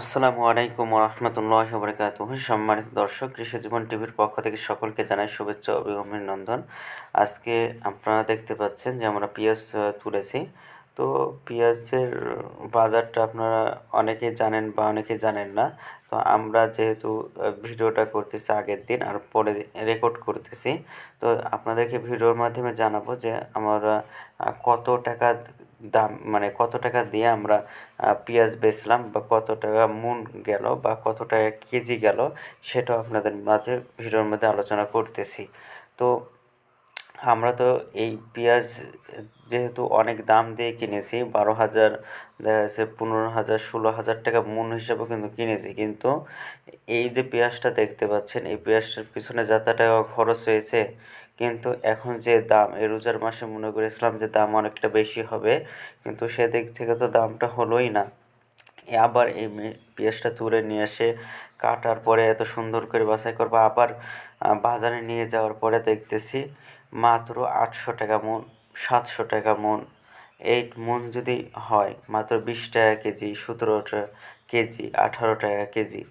আসসালামু আলাইকুম রহমতুল্লাহ বরকাত সম্মানিত দর্শক, কৃষি জীবন টিভির পক্ষ থেকে সকলকে জানাই শুভেচ্ছা অভিনন্দন। আজকে আপনারা দেখতে পাচ্ছেন যে আমরা পেঁয়াজ তুলেছি। তো পেঁয়াজের বাজারটা আপনারা অনেকেই জানেন বা অনেকেই জানেন না। তো আমরা যেহেতু ভিডিওটা করতেছি আগের দিন আর পরে রেকর্ড করতেছি, তো আপনাদেরকে ভিডিওর মাধ্যমে জানাব যে আমরা কত টাকা দাম মানে কত টাকা দিয়ে আমরা পেঁয়াজ বেচলাম বা কত টাকা মন গেল বা কত টাকা কেজি গেল, সেটাও আপনাদের মাঝে, ভিডিওর মধ্যে আলোচনা করতেছি। তো আমরা তো এই পেঁয়াজ যেহেতু অনেক দাম দিয়ে কিনেছি, বারো হাজার, দেখা যাচ্ছে পনেরো হাজার, ষোলো হাজার টাকা মন হিসাবে কিন্তু কিনেছি। কিন্তু এই যে পেঁয়াজটা দেখতে পাচ্ছেন, এই পেঁয়াজটার পিছনে যত টাকা খরচ হয়েছে কিন্তু এখন যে দাম, এই রোজার মাসে মনে করেছিলাম যে দাম অনেকটা বেশি হবে, কিন্তু সেদিক থেকে তো দামটা হলোই না। আবার এই পেঁয়াজটা তুলে নিয়ে এসে কাটার পরে এত সুন্দর করে বাছাই করব, আবার বাজারে নিয়ে যাওয়ার পরে দেখতেছি মাত্র আটশো টাকা মন সাতশো টাকা মন এই মন যদি হয় মাত্র বিশ টাকা কেজি সতেরো টাকা কেজি আঠারো টাকা কেজি,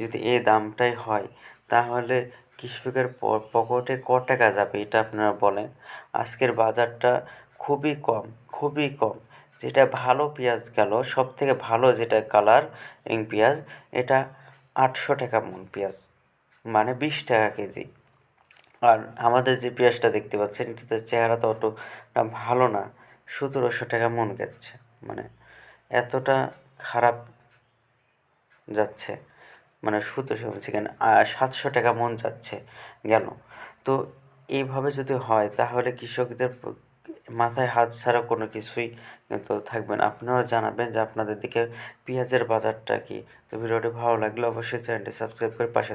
যদি এই দামটাই হয়, তাহলে কৃষকের পকেটে ক টাকা যাবে এটা আপনারা বলেন। আজকের বাজারটা খুবই কম খুবই কম। যেটা ভালো পেঁয়াজ গেল সব থেকে ভালো যেটা কালার এই পেঁয়াজ, এটা আটশো টাকা মন পেঁয়াজ মানে বিশ টাকা কেজি। আর আমাদের যে পেঁয়াজটা দেখতে পাচ্ছেন, এটাতে চেহারা তো অতটা ভালো না, সতেরোশো টাকা মন গেছে মানে এতটা খারাপ যাচ্ছে। মানে সতেরোশো সেখানে সাতশো টাকা মন যাচ্ছে, গেল। তো এইভাবে যদি হয়, তাহলে কৃষকদের মাথায় হাত ছাড়া কোনো কিছুই কিন্তু থাকবেন আপনিও জানাবেন যে আপনাদের দিকে পেঁয়াজের বাজারটা কি। তো ভিডিওটি ভালো লাগলে অবশ্যই চ্যানেলটি সাবস্ক্রাইব করে পাশে